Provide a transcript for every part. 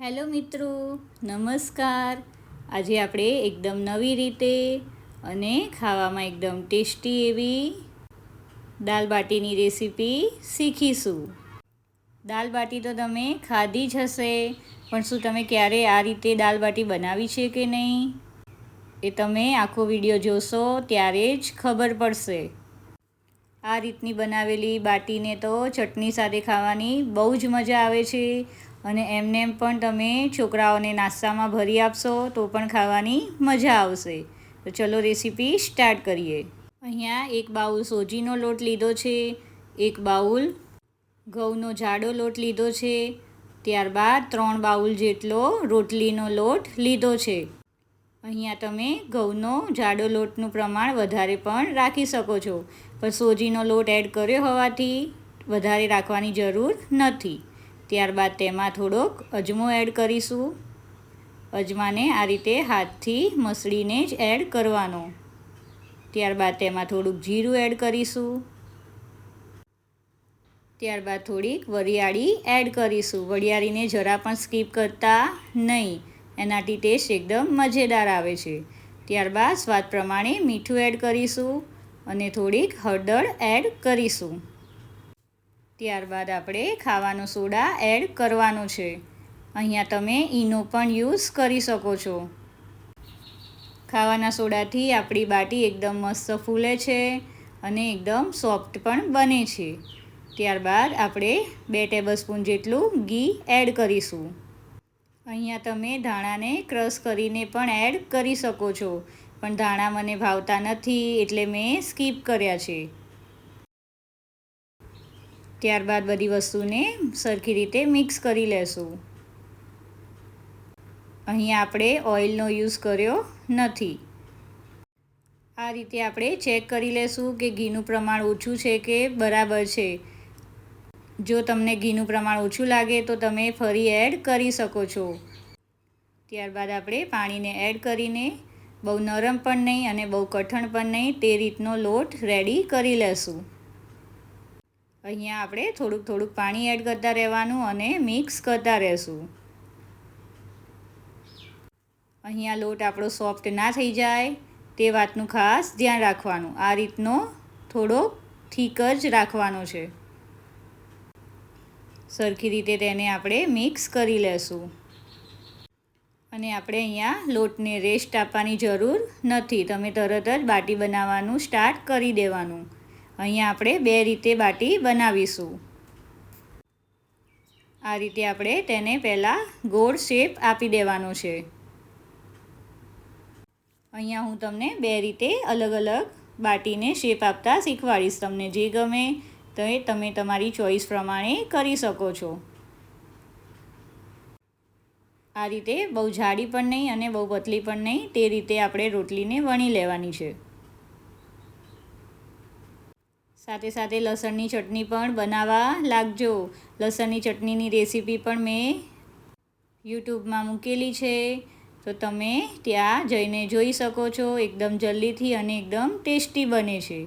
Hello મિત્રો, નમસ્કાર. આજે આપણે એકદમ નવી રીતે અને ખાવામાં એકદમ ટેસ્ટી એવી દાલ બાટીની રેસીપી શીખીશું. દાલ બાટી તો તમે ખાધી જ હશે, પણ શું તમે ક્યારે આ રીતે દાલ બાટી બનાવી છે કે નહીં? એ તમે આખો વીડિયો જોશો ત્યારે જ ખબર પડશે. આ રીતની બનાવેલી બાટીને તો ચટણી સાથે ખાવાની બહુ જ મજા આવે છે. અને એમને એમ પણ તમે છોકરાઓને નાસ્તામાં ભરી આપશો તો પણ ખાવાની મજા આવશે. તો ચલો રેસીપી સ્ટાર્ટ કરીએ. અહીંયા એક બાઉલ સોજીનો લોટ લીધો છે, એક બાઉલ ઘઉંનો જાડો લોટ લીધો છે, ત્યારબાદ ત્રણ બાઉલ જેટલો રોટલીનો લોટ લીધો છે. અહીંયા તમે ઘઉંનો જાડો લોટનું પ્રમાણ વધારે પણ રાખી શકો છો. પણ સોજીનો લોટ એડ કર્યો હોવાથી વધારે રાખવાની જરૂર નથી. ત્યારબાદ તેમાં થોડોક અજમો એડ કરીશું. અજમાને આ રીતે હાથથી મસળીને જ એડ કરવાનો. ત્યારબાદ તેમાં થોડુંક જીરું એડ કરીશું. ત્યારબાદ થોડીક વરિયાળી એડ કરીશું. વરિયાળીને જરા પણ સ્કીપ કરતા નહીં. એનાથી ટેસ્ટ એકદમ મજેદાર આવે છે. ત્યારબાદ સ્વાદ પ્રમાણે મીઠું એડ કરીશું અને થોડીક હળદર એડ કરીશું. ત્યારબાદ આપણે ખાવાનો સોડા એડ કરવાનો છે. અહીંયા તમે ઈનો પણ યુઝ કરી શકો છો. ખાવાના સોડાથી આપણી બાટી એકદમ મસ્ત ફૂલે છે અને એકદમ સોફ્ટ પણ બને છે. ત્યારબાદ આપણે બે ટેબલસ્પૂન જેટલું ઘી એડ કરીશું. અહીંયા તમે ધાણાને ક્રશ કરીને પણ એડ કરી શકો છો, પણ ધાણા મને ભાવતા નથી એટલે મેં સ્કીપ કર્યા છે. ત્યારબાદ બધી વસ્તુને સરખી રીતે મિક્સ કરી લેશું. અહીંયા આપણે ઓઇલનો યુઝ કર્યો નથી. આ રીતે આપણે ચેક કરી લેશું કે ઘીનું પ્રમાણ ઓછું છે કે બરાબર છે. જો તમને ઘીનું પ્રમાણ ઓછું લાગે તો તમે ફરી એડ કરી શકો છો. ત્યારબાદ આપણે પાણીને એડ કરીને બહુ નરમ પણ નહીં અને બહુ કઠણ પણ નહીં તે રીતનો લોટ રેડી કરી લેશું. અહીંયા આપણે થોડુંક થોડુંક પાણી એડ કરતા રહેવાનું અને મિક્સ કરતા રહેશું. અહીંયા લોટ આપણો સોફ્ટ ના થઈ જાય, તે વાતનું ખાસ ધ્યાન રાખવાનું. આ રીતનો થોડો થીક જ રાખવાનો છે. સરખી રીતે તેને આપણે મિક્સ કરી લેશું. અને આપણે અહીંયા લોટને રેસ્ટ આપવાની જરૂર નથી. તમે તરત જ બાટી બનાવવાનું સ્ટાર્ટ કરી દેવાનું. અહીંયા આપણે બે રીતે બાટી બનાવીશું. આ રીતે આપણે તેને પહેલાં ગોળ શેપ આપી દેવાનો છે. અહીંયા હું તમને બે રીતે અલગ અલગ બાટીને શેપ આપતા શીખવાડીશ. તમને જે ગમે તો તમે તમારી ચોઈસ પ્રમાણે કરી શકો છો. આ રીતે બહુ જાડી પણ નહીં અને બહુ પતલી પણ નહીં, તે રીતે આપણે રોટલીને વણી લેવાની છે. સાથે સાથે લસણની ચટણી પણ બનાવવા લાગજો. લસણની ચટણીની રેસીપી પણ મેં યુટ્યુબમાં મૂકેલી છે. તો તમે ત્યાં જઈને જોઈ શકો છો. એકદમ જલ્દીથી અને એકદમ ટેસ્ટી બને છે.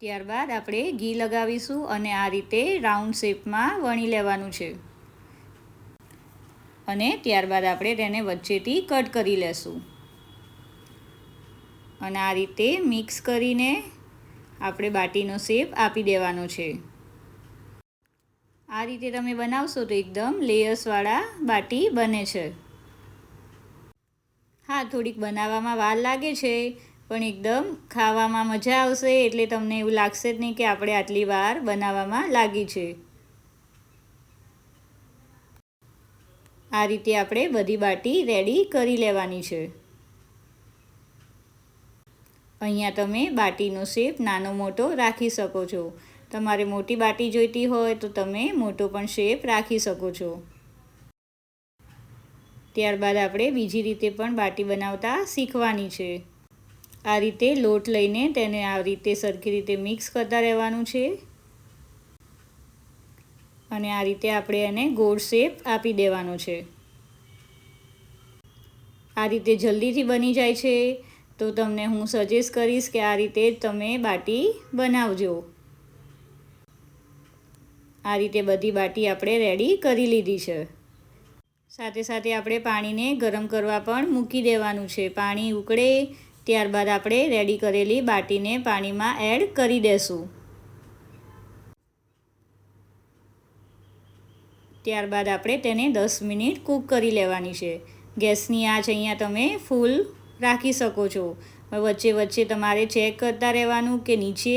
ત્યારબાદ આપણે ઘી લગાવીશું અને આ રીતે રાઉન્ડ શેપમાં વણી લેવાનું છે. અને ત્યારબાદ આપણે તેને વચ્ચેથી કટ કરી લેશું. અને આ રીતે મિક્સ કરીને આપણે બાટીનો શેપ આપી દેવાનો છે. આ રીતે તમે બનાવશો તો એકદમ લેયર્સવાળા બાટી બને છે. હા, થોડીક બનાવવામાં વાર લાગે છે, પણ એકદમ ખાવામાં મજા આવશે એટલે તમને એવું લાગશે જ નહીં કે આપણે આટલી વાર બનાવવામાં લાગી છે. આ રીતે આપણે બધી બાટી રેડી કરી લેવાની છે. અહીંયા તમે બાટીનો શેપ નાનો મોટો રાખી શકો છો. તમારે મોટી બાટી જોઈતી હોય તો તમે મોટો પણ શેપ રાખી શકો છો. ત્યારબાદ આપણે બીજી રીતે પણ બાટી બનાવતા શીખવાની છે. આ રીતે લોટ લઈને તેને આ રીતે સરખી રીતે મિક્સ કરતા રહેવાનું છે. અને આ રીતે આપણે એને ગોળ શેપ આપી દેવાનો છે. આ રીતે જલ્દીથી બની જાય છે. તો તમને હું સજેસ્ટ કરીશ કે આ રીતે તમે બાટી બનાવજો. આ રીતે બધી બાટી આપણે રેડી કરી લીધી છે. સાથે સાથે આપણે પાણીને ગરમ કરવા પણ મૂકી દેવાનું છે. પાણી ઉકળે, ત્યારબાદ આપણે રેડી કરેલી બાટીને પાણીમાં એડ કરી દેશું. ત્યારબાદ આપણે તેને દસ મિનિટ કૂક કરી લેવાની છે. ગેસની આંચ અહીંયા તમે ફૂલ રાખી શકો છો. વચ્ચે વચ્ચે તમારે ચેક કરતા રહેવાનું કે નીચે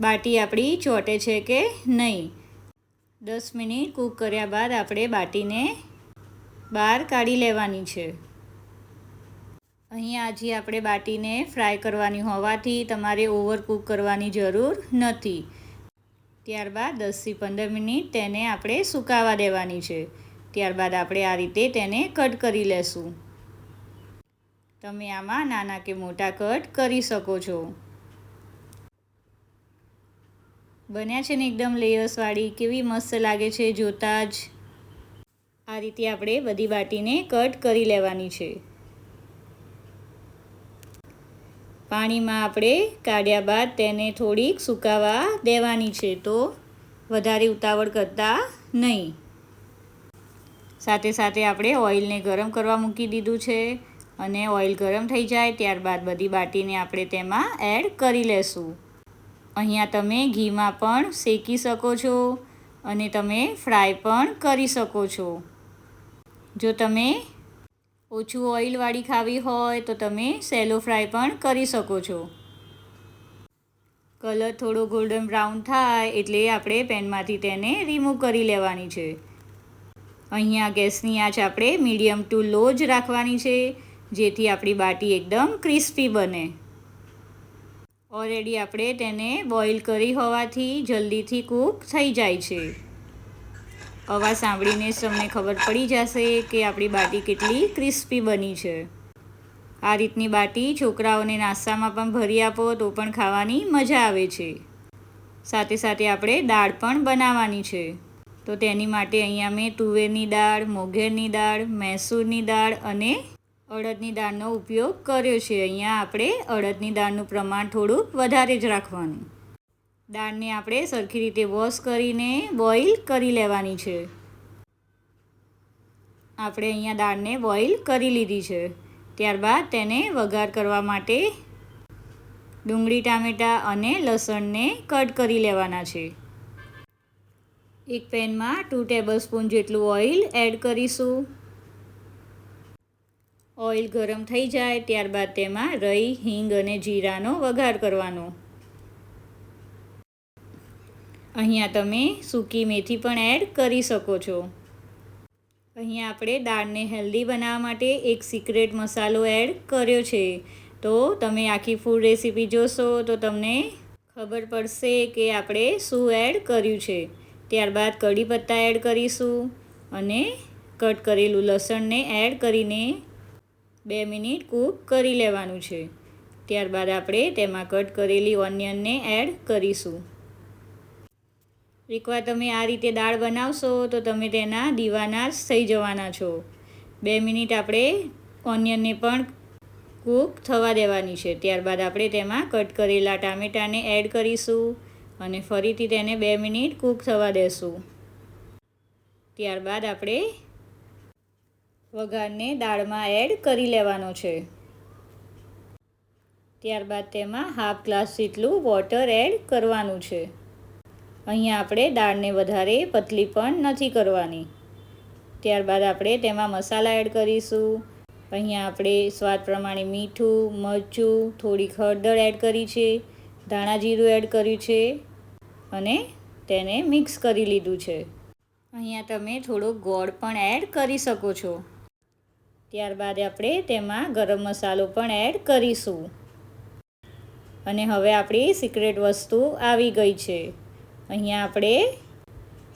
બાટી આપણી ચોટે છે કે નહીં. દસ મિનિટ કૂક કર્યા બાદ આપણે બાટીને બહાર કાઢી લેવાની છે. અહીંયા આજે આપણે બાટીને ફ્રાય કરવાની હોવાથી તમારે ઓવર કૂક કરવાની જરૂર નથી. ત્યારબાદ દસથી પંદર મિનિટ તેને આપણે સુકાવા દેવાની છે. ત્યારબાદ આપણે આ રીતે તેને કટ કરી લેશું. તમે આમાં નાના કે મોટા કટ કરી શકો છો. બન્યા છે ને એકદમ લેયર્સવાળી, કેવી મસ્ત લાગે છે જોતાં જ. આ રીતે આપણે બધી બાટીને કટ કરી લેવાની છે. પાણીમાં આપણે કાઢ્યા બાદ તેને થોડીક સુકાવા દેવાની છે તો વધારે ઉતાવળ કરતા નહીં. સાથે સાથે આપણે ઓઇલને ગરમ કરવા મૂકી દીધું છે. અને ઓઇલ ગરમ થઈ જાય ત્યારબાદ બધી બાટીને આપણે તેમાં એડ કરી લેશું. અહીંયા તમે ઘીમાં પણ શેકી શકો છો અને તમે ફ્રાય પણ કરી શકો છો. જો તમે ઓછું ઓઇલવાળી ખાવી હોય તો તમે સેલો ફ્રાય પણ કરી શકો છો. કલર થોડો ગોલ્ડન બ્રાઉન થાય એટલે આપણે પેનમાંથી તેને રિમૂવ કરી લેવાની છે. અહીંયા ગેસની આંચ આપણે મીડિયમ ટુ લો જ રાખવાની છે. જેથી આપણી બાટી એકદમ ક્રિસ્પી બને. ઓલરેડી આપણે તેને બોઇલ કરી હોવાથી જલ્દીથી કૂક થઈ જાય છે. અવાજ સાંભળીને જ તમને ખબર પડી જશે કે આપણી બાટી કેટલી ક્રિસ્પી બની છે. આ રીતની બાટી છોકરાઓને નાસ્તામાં પણ ભરી આપો તો પણ ખાવાની મજા આવે છે. સાથે સાથે આપણે દાળ પણ બનાવવાની છે. તો તેની માટે અહીંયા મેં તુવેરની દાળ મોઘેરની દાળ, મૈસૂરની દાળ અને અડદની દાળનો ઉપયોગ કર્યો છે. અહીંયા આપણે અડદની દાળનું પ્રમાણ થોડુંક વધારે જ રાખવાનું. દાળને આપણે સરખી રીતે વોશ કરીને બોઇલ કરી લેવાની છે. આપણે અહીંયા દાળને બોઇલ કરી લીધી છે. ત્યારબાદ તેને વઘાર કરવા માટે ડુંગળી, ટામેટાં અને લસણને કટ કરી લેવાના છે. એક પેનમાં ટુ ટેબલ સ્પૂન જેટલું ઓઇલ એડ કરીશું. ઓઇલ ગરમ થઈ જાય ત્યારબાદ તેમાં રઈ, હિંગ અને જીરાનો વઘાર કરવાનો. અહીંયા તમે સૂકી મેથી પણ એડ કરી શકો છો. અહીંયા આપણે દાળને હેલ્ધી બનાવવા માટે એક સિક્રેટ મસાલો એડ કર્યો છે. તો તમે આખી ફૂડ રેસીપી જોશો તો તમને ખબર પડશે કે આપણે શું એડ કર્યું છે. ત્યારબાદ કઢી પત્તા એડ કરીશું અને કટ કરેલું લસણને એડ કરીને બે મિનિટ કૂક કરી લેવાનું છે. ત્યારબાદ આપણે તેમાં કટ કરેલી ઓનિયનને એડ કરીશું. એકવાર તમે આ રીતે દાળ બનાવશો તો તમે તેના દીવાના થઈ જવાના છો. બે મિનિટ આપણે ઓનિયનને પણ કૂક થવા દેવાની છે. ત્યારબાદ આપણે તેમાં કટ કરેલા ટામેટાને એડ કરીશું અને ફરીથી તેને બે મિનિટ કૂક થવા દેશું. ત્યારબાદ આપણે વઘારને દાળમાં એડ કરી લેવાનો છે. ત્યારબાદ તેમાં હાફ ગ્લાસ જેટલું વોટર એડ કરવાનું છે. અહીંયા આપણે દાળને વધારે પતલી પણ નથી કરવાની. ત્યારબાદ આપણે તેમાં મસાલા એડ કરીશું. અહીંયા આપણે સ્વાદ પ્રમાણે મીઠું, મરચું, થોડીક હળદર એડ કરી છે, ધાણા જીરું એડ કર્યું છે અને તેને મિક્સ કરી લીધું છે. અહીંયા તમે થોડો ગોળ પણ એડ કરી શકો છો. ત્યારબાદ આપણે તેમાં ગરમ મસાલો પણ એડ કરીશું. અને હવે આપણી સિક્રેટ વસ્તુ આવી ગઈ છે. અહીંયા આપણે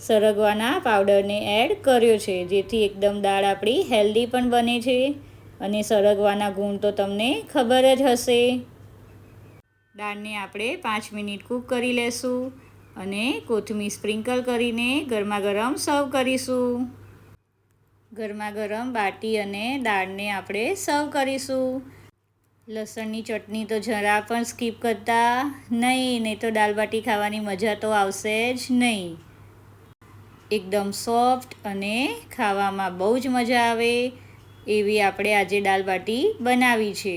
સરગવાના પાવડરને એડ કર્યો છે, જેથી એકદમ દાળ આપણી હેલ્ધી પણ બને છે. અને સરગવાના ગુણ તો તમને ખબર જ હશે. દાળને આપણે પાંચ મિનિટ કૂક કરી લેશું અને કોથમીર સ્પ્રિંકલ કરીને ગરમા ગરમ સર્વ કરીશું. ગરમા ગરમ બાટી અને દાળને આપણે સર્વ કરીશું. લસણની ચટણી તો જરા પણ સ્કીપ કરતા નહીં નહીં તો દાલ બાટી ખાવાની મજા તો આવશે જ નહીં. એકદમ સોફ્ટ અને ખાવામાં બહુ જ મજા આવે એવી આપણે આજે દાલ બાટી બનાવી છે.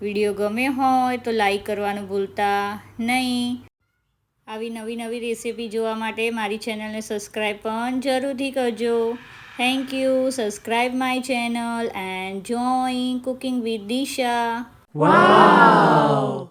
વીડિયો ગમે હોય તો લાઈક કરવાનું ભૂલતા નહીં. આવી નવી નવી રેસીપી જોવા માટે મારી ચેનલને સબસ્ક્રાઈબ પણ જરૂરથી કરજો. Thank you. Subscribe my channel and join Cooking with Disha. Wow!